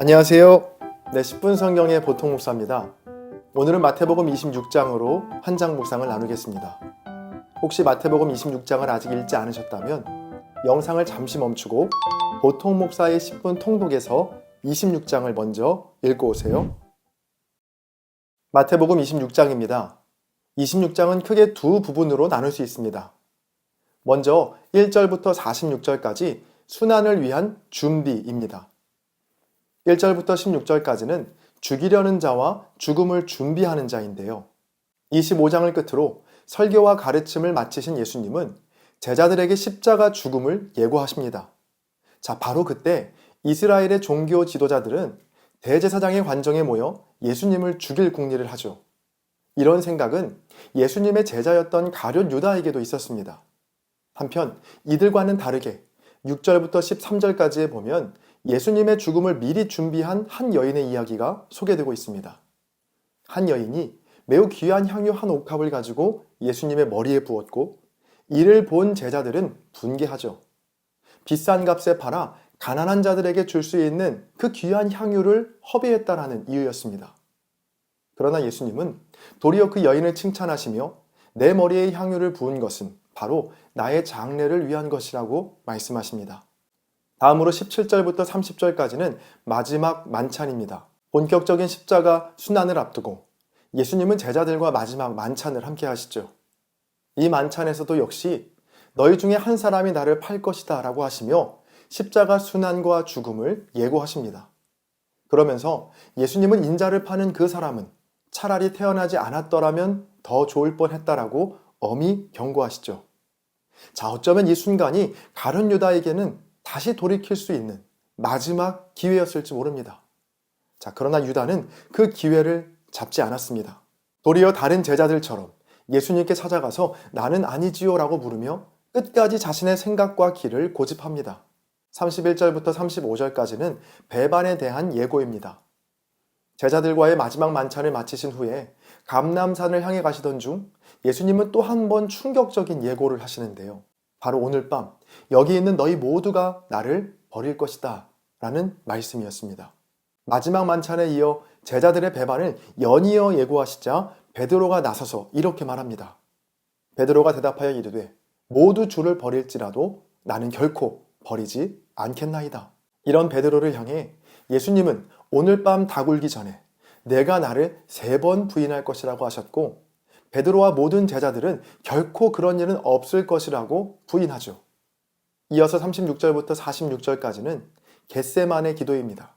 안녕하세요. 네, 10분 성경의 보통 목사입니다. 오늘은 마태복음 26장으로 한 장 묵상을 나누겠습니다. 혹시 마태복음 26장을 아직 읽지 않으셨다면 영상을 잠시 멈추고 보통 목사의 10분 통독에서 26장을 먼저 읽고 오세요. 마태복음 26장입니다. 26장은 크게 두 부분으로 나눌 수 있습니다. 먼저 1절부터 46절까지 순환을 위한 준비입니다. 1절부터 16절까지는 죽이려는 자와 죽음을 준비하는 자인데요. 25장을 끝으로 설교와 가르침을 마치신 예수님은 제자들에게 십자가 죽음을 예고하십니다. 자, 바로 그때 이스라엘의 종교 지도자들은 대제사장의 관정에 모여 예수님을 죽일 궁리를 하죠. 이런 생각은 예수님의 제자였던 가룟 유다에게도 있었습니다. 한편 이들과는 다르게 6절부터 13절까지에 보면 예수님의 죽음을 미리 준비한 한 여인의 이야기가 소개되고 있습니다. 한 여인이 매우 귀한 향유 한 옥합을 가지고 예수님의 머리에 부었고 이를 본 제자들은 분개하죠. 비싼 값에 팔아 가난한 자들에게 줄 수 있는 그 귀한 향유를 허비했다라는 이유였습니다. 그러나 예수님은 도리어 그 여인을 칭찬하시며 내 머리에 향유를 부은 것은 바로 나의 장례를 위한 것이라고 말씀하십니다. 다음으로 17절부터 30절까지는 마지막 만찬입니다. 본격적인 십자가 순환을 앞두고 예수님은 제자들과 마지막 만찬을 함께 하시죠. 이 만찬에서도 역시 너희 중에 한 사람이 나를 팔 것이다 라고 하시며 십자가 순환과 죽음을 예고하십니다. 그러면서 예수님은 인자를 파는 그 사람은 차라리 태어나지 않았더라면 더 좋을 뻔 했다라고 엄히 경고하시죠. 자, 어쩌면 이 순간이 가룟 유다에게는 다시 돌이킬 수 있는 마지막 기회였을지 모릅니다. 자, 그러나 유다는 그 기회를 잡지 않았습니다. 도리어 다른 제자들처럼 예수님께 찾아가서 나는 아니지요 라고 물으며 끝까지 자신의 생각과 길을 고집합니다. 31절부터 35절까지는 배반에 대한 예고입니다. 제자들과의 마지막 만찬을 마치신 후에 감남산을 향해 가시던 중 예수님은 또 한 번 충격적인 예고를 하시는데요. 바로 오늘 밤 여기 있는 너희 모두가 나를 버릴 것이다 라는 말씀이었습니다. 마지막 만찬에 이어 제자들의 배반을 연이어 예고하시자 베드로가 나서서 이렇게 말합니다. 베드로가 대답하여 이르되 모두 주를 버릴지라도 나는 결코 버리지 않겠나이다. 이런 베드로를 향해 예수님은 오늘 밤 다굴기 전에 내가 나를 세 번 부인할 것이라고 하셨고 베드로와 모든 제자들은 결코 그런 일은 없을 것이라고 부인하죠. 이어서 36절부터 46절까지는 겟세만의 기도입니다.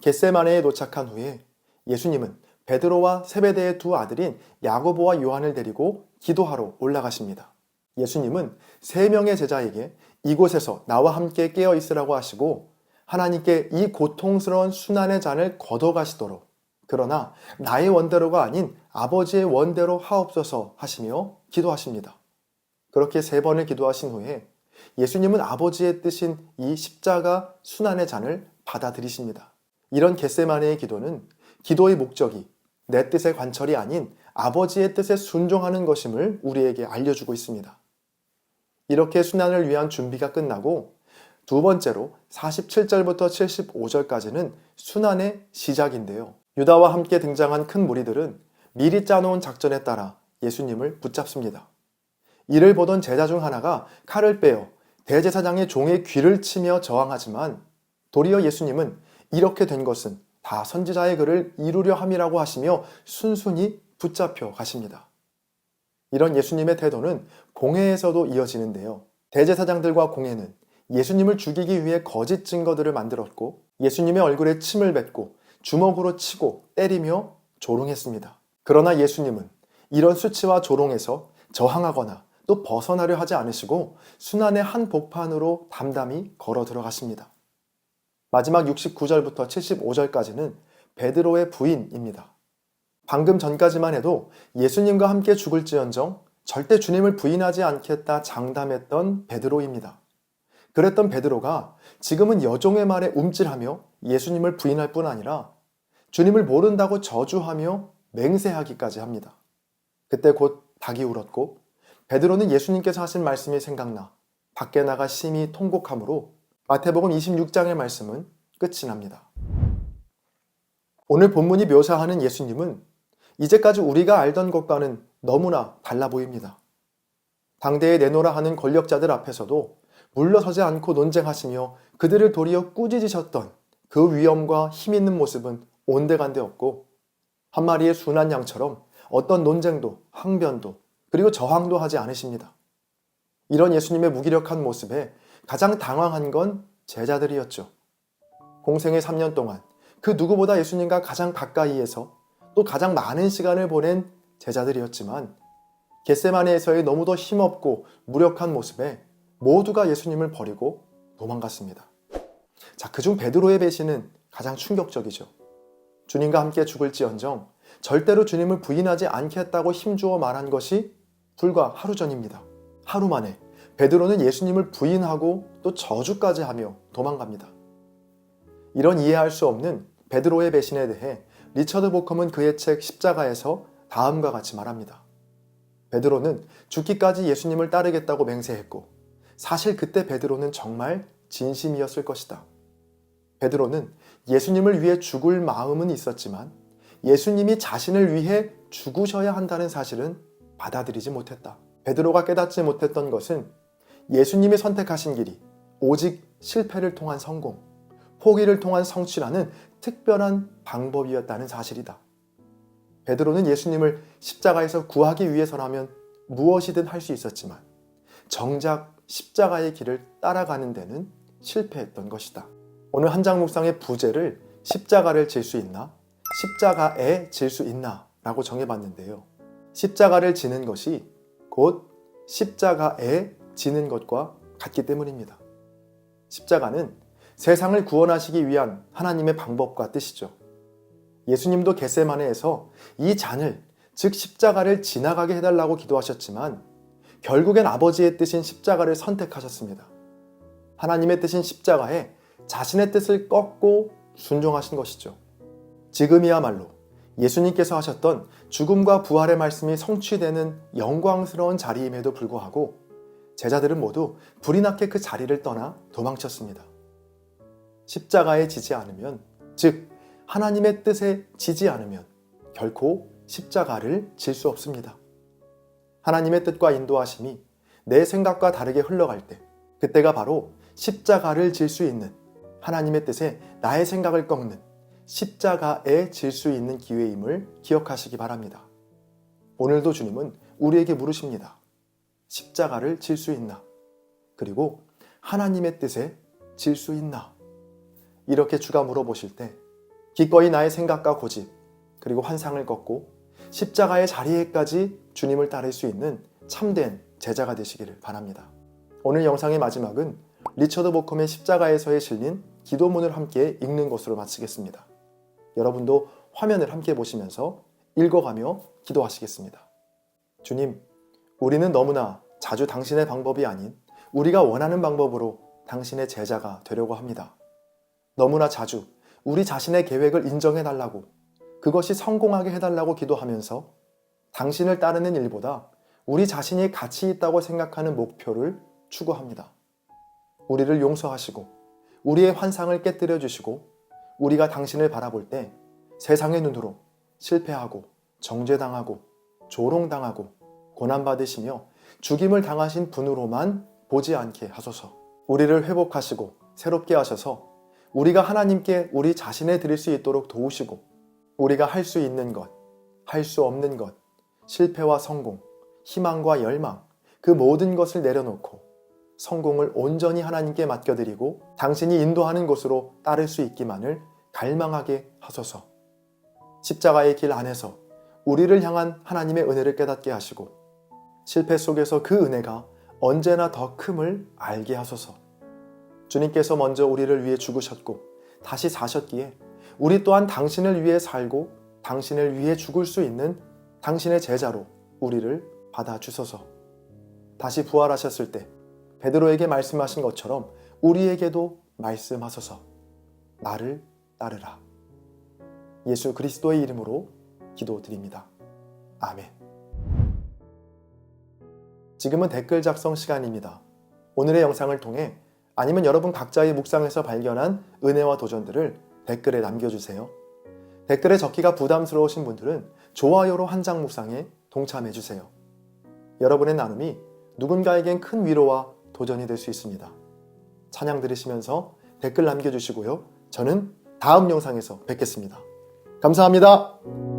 겟세만에에 도착한 후에 예수님은 베드로와 세베대의 두 아들인 야고보와 요한을 데리고 기도하러 올라가십니다. 예수님은 세 명의 제자에게 이곳에서 나와 함께 깨어 있으라고 하시고 하나님께 이 고통스러운 순환의 잔을 걷어가시도록 그러나 나의 원대로가 아닌 아버지의 원대로 하옵소서 하시며 기도하십니다. 그렇게 세 번을 기도하신 후에 예수님은 아버지의 뜻인 이 십자가 순환의 잔을 받아들이십니다. 이런 겟세마네의 기도는 기도의 목적이 내 뜻의 관철이 아닌 아버지의 뜻에 순종하는 것임을 우리에게 알려주고 있습니다. 이렇게 순환을 위한 준비가 끝나고 두 번째로 47절부터 75절까지는 순환의 시작인데요. 유다와 함께 등장한 큰 무리들은 미리 짜놓은 작전에 따라 예수님을 붙잡습니다. 이를 보던 제자 중 하나가 칼을 빼어 대제사장의 종의 귀를 치며 저항하지만 도리어 예수님은 이렇게 된 것은 다 선지자의 글을 이루려 함이라고 하시며 순순히 붙잡혀 가십니다. 이런 예수님의 태도는 공회에서도 이어지는데요. 대제사장들과 공회는 예수님을 죽이기 위해 거짓 증거들을 만들었고 예수님의 얼굴에 침을 뱉고 주먹으로 치고 때리며 조롱했습니다. 그러나 예수님은 이런 수치와 조롱에서 저항하거나 또 벗어나려 하지 않으시고 순환의 한 복판으로 담담히 걸어 들어가십니다. 마지막 69절부터 75절까지는 베드로의 부인입니다. 방금 전까지만 해도 예수님과 함께 죽을지언정 절대 주님을 부인하지 않겠다 장담했던 베드로입니다. 그랬던 베드로가 지금은 여종의 말에 움찔하며 예수님을 부인할 뿐 아니라 주님을 모른다고 저주하며 맹세하기까지 합니다. 그때 곧 닭이 울었고 베드로는 예수님께서 하신 말씀이 생각나 밖에 나가 심히 통곡함으로 마태복음 26장의 말씀은 끝이 납니다. 오늘 본문이 묘사하는 예수님은 이제까지 우리가 알던 것과는 너무나 달라 보입니다. 당대에 내노라 하는 권력자들 앞에서도 물러서지 않고 논쟁하시며 그들을 도리어 꾸짖으셨던 그 위엄과 힘 있는 모습은 온데간데 없고 한 마리의 순한 양처럼 어떤 논쟁도 항변도 그리고 저항도 하지 않으십니다. 이런 예수님의 무기력한 모습에 가장 당황한 건 제자들이었죠. 공생의 3년 동안 그 누구보다 예수님과 가장 가까이에서 또 가장 많은 시간을 보낸 제자들이었지만 겟세마네에서의 너무도 힘없고 무력한 모습에 모두가 예수님을 버리고 도망갔습니다. 자, 그중 베드로의 배신은 가장 충격적이죠. 주님과 함께 죽을지언정 절대로 주님을 부인하지 않겠다고 힘주어 말한 것이 불과 하루 전입니다. 하루 만에 베드로는 예수님을 부인하고 또 저주까지 하며 도망갑니다. 이런 이해할 수 없는 베드로의 배신에 대해 리처드 보컴은 그의 책 십자가에서 다음과 같이 말합니다. 베드로는 죽기까지 예수님을 따르겠다고 맹세했고 사실 그때 베드로는 정말 진심이었을 것이다. 베드로는 예수님을 위해 죽을 마음은 있었지만 예수님이 자신을 위해 죽으셔야 한다는 사실은 받아들이지 못했다. 베드로가 깨닫지 못했던 것은 예수님이 선택하신 길이 오직 실패를 통한 성공, 포기를 통한 성취라는 특별한 방법이었다는 사실이다. 베드로는 예수님을 십자가에서 구하기 위해서라면 무엇이든 할 수 있었지만 정작 십자가의 길을 따라가는 데는 실패했던 것이다. 오늘 한장 묵상의 부제를 십자가를 질 수 있나? 십자가에 질 수 있나? 라고 정해봤는데요. 십자가를 지는 것이 곧 십자가에 지는 것과 같기 때문입니다. 십자가는 세상을 구원하시기 위한 하나님의 방법과 뜻이죠. 예수님도 겟세마네에서 이 잔을 즉 십자가를 지나가게 해달라고 기도하셨지만 결국엔 아버지의 뜻인 십자가를 선택하셨습니다. 하나님의 뜻인 십자가에 자신의 뜻을 꺾고 순종하신 것이죠. 지금이야말로 예수님께서 하셨던 죽음과 부활의 말씀이 성취되는 영광스러운 자리임에도 불구하고 제자들은 모두 불이 나게 그 자리를 떠나 도망쳤습니다. 십자가에 지지 않으면, 즉, 하나님의 뜻에 지지 않으면 결코 십자가를 질 수 없습니다. 하나님의 뜻과 인도하심이 내 생각과 다르게 흘러갈 때, 그때가 바로 십자가를 질 수 있는 하나님의 뜻에 나의 생각을 꺾는 십자가에 질 수 있는 기회임을 기억하시기 바랍니다. 오늘도 주님은 우리에게 물으십니다. 십자가를 질 수 있나? 그리고 하나님의 뜻에 질 수 있나? 이렇게 주가 물어보실 때 기꺼이 나의 생각과 고집 그리고 환상을 꺾고 십자가의 자리에까지 주님을 따를 수 있는 참된 제자가 되시기를 바랍니다. 오늘 영상의 마지막은 리처드 보컴의 십자가에서에 실린 기도문을 함께 읽는 것으로 마치겠습니다. 여러분도 화면을 함께 보시면서 읽어가며 기도하시겠습니다. 주님, 우리는 너무나 자주 당신의 방법이 아닌 우리가 원하는 방법으로 당신의 제자가 되려고 합니다. 너무나 자주 우리 자신의 계획을 인정해 달라고 그것이 성공하게 해달라고 기도하면서 당신을 따르는 일보다 우리 자신이 가치 있다고 생각하는 목표를 추구합니다. 우리를 용서하시고 우리의 환상을 깨뜨려 주시고 우리가 당신을 바라볼 때 세상의 눈으로 실패하고 정죄당하고 조롱당하고 고난받으시며 죽임을 당하신 분으로만 보지 않게 하소서. 우리를 회복하시고 새롭게 하셔서 우리가 하나님께 우리 자신을 드릴 수 있도록 도우시고 우리가 할 수 있는 것, 할 수 없는 것, 실패와 성공, 희망과 열망, 그 모든 것을 내려놓고 성공을 온전히 하나님께 맡겨드리고 당신이 인도하는 곳으로 따를 수 있기만을 갈망하게 하소서. 십자가의 길 안에서 우리를 향한 하나님의 은혜를 깨닫게 하시고 실패 속에서 그 은혜가 언제나 더 큼을 알게 하소서. 주님께서 먼저 우리를 위해 죽으셨고 다시 사셨기에 우리 또한 당신을 위해 살고 당신을 위해 죽을 수 있는 당신의 제자로 우리를 받아 주소서. 다시 부활하셨을 때 베드로에게 말씀하신 것처럼 우리에게도 말씀하소서. 나를 따르라. 예수 그리스도의 이름으로 기도드립니다. 아멘. 지금은 댓글 작성 시간입니다. 오늘의 영상을 통해 아니면 여러분 각자의 묵상에서 발견한 은혜와 도전들을 댓글에 남겨주세요. 댓글에 적기가 부담스러우신 분들은 좋아요로 한 장 묵상에 동참해주세요. 여러분의 나눔이 누군가에겐 큰 위로와 도전이 될 수 있습니다. 찬양 들으시면서 댓글 남겨주시고요. 저는 다음 영상에서 뵙겠습니다. 감사합니다.